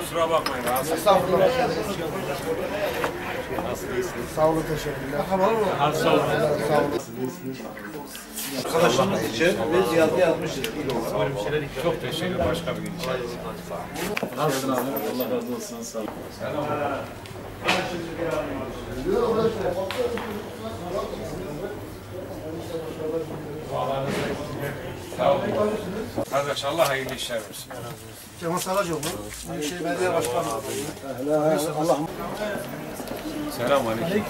Kusura bakmayın. Estağfurullah. Sağ olun teşekkürler. Sağ olun. Sağ olun. Arkadaşımız için biz yazı yazmışız. Çok teşekkür başka bir gün için. Nasılsın abi? Allah razı olsun. Sağ olun. Kardeş Allah hayırlı işler versin. Cemal Saracoğlu. Büyükşehir Belediye Başkanı. Selam aleyküm.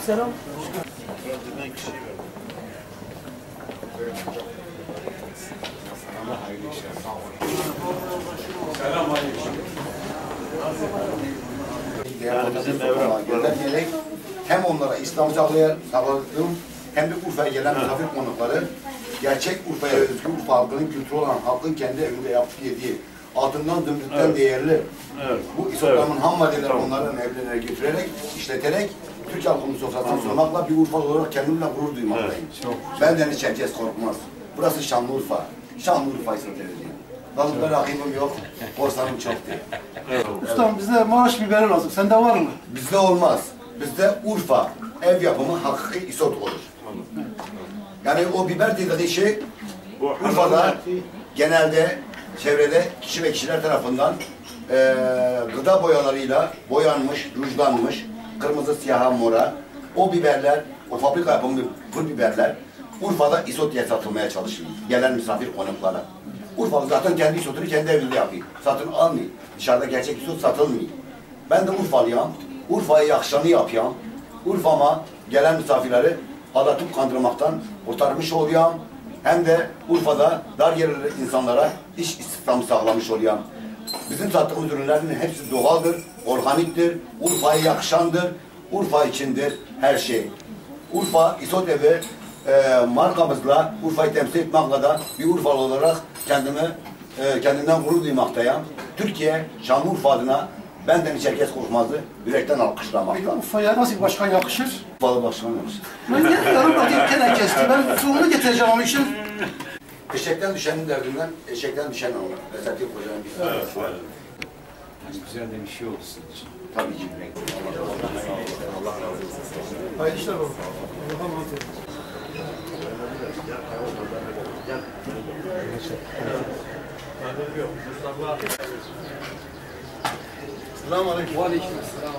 Allah hayırlı işler. Selam aleyküm. Bizim gelen gerek hem onlara İslam sağlayan sağladığım hem de Urfa'ya gelen misafir konukları gerçek Urfa'ya özgü Urfa halkının kültürü olan halkın kendi evinde yapıp yediği altından zümrütten değerli bu İslam'ın ham maddeleri onların evlerine götürerek, işleterek Türk halkının sofrasına sunmakla bir Urfa olarak kendimle gurur duymaktayım. Benden hiç herkes korkmaz. Burası Şanlıurfa. Şanlıurfa İslam'ı Dalıkta rakibim yok, korsanım çok değil. Ustam bize maaş biberi lazım. Sende var mı? Bizde olmaz. Bizde Urfa ev yapımı hakiki isot olur. Yani o biber dediği şey Urfa'da genelde çevrede kişi ve kişiler tarafından eee gıda boyalarıyla boyanmış, rujlanmış, kırmızı, siyaha, mora. O biberler, o fabrika yapımı pul biberler Urfa'da isot diye satılmaya çalışılıyor. Gelen misafir konuklara. Urfalı zaten kendi isotunu kendi evinde yapıyor. Satın almıyor. Dışarıda gerçek isot satılmıyor. Ben de Urfalıyım. Urfa'yı yakışanı yapıyorum. Urfa'ma gelen misafirleri aldatıp kandırmaktan kurtarmış oluyorum. Hem de Urfa'da dar gelirli insanlara iş istihdamı sağlamış oluyorum. Bizim sattığımız ürünlerin hepsi doğaldır, organiktir, Urfa'ya yakışandır, Urfa içindir her şey. Urfa İsot Evi e, markamızla Urfa'yı temsil etmekle de bir Urfalı olarak kendimi e, kendimden gurur duymaktayım. Türkiye Şanlıurfa adına benden hiç herkes korkmazdı. Yürekten alkışlamakta. Urfa'ya nasıl bir başkan yakışır? Urfalı başkan olmuş. Ben geliyorum hadi gene kesti. Ben suyunu getireceğim ama işin. Eşekten düşenin derdinden eşekten düşen olur. Esati Hoca'nın bir evet, Yani güzel de bir şey oldu sizin için. Tabii ki. Hayırlı işler olsun. Allah'a emanet olun. Selamun Aleyküm. Aleyküm selam.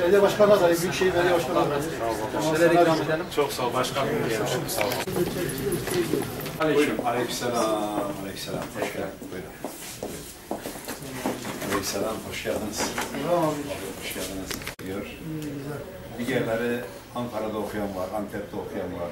Belediye Başkanı adayı, Büyükşehir Belediye Başkanı adayı. Şeyler ikram edelim. Çok sağ ol başkanım. Çok sağ ol. Aleyküm. Aleykümselam. Aleykümselam. Hoş geldin. Buyurun. Aleykümselam. Hoş geldiniz. Hoş geldiniz. Diyor. Bir yerleri Ankara'da okuyan var, Antep'te okuyan var.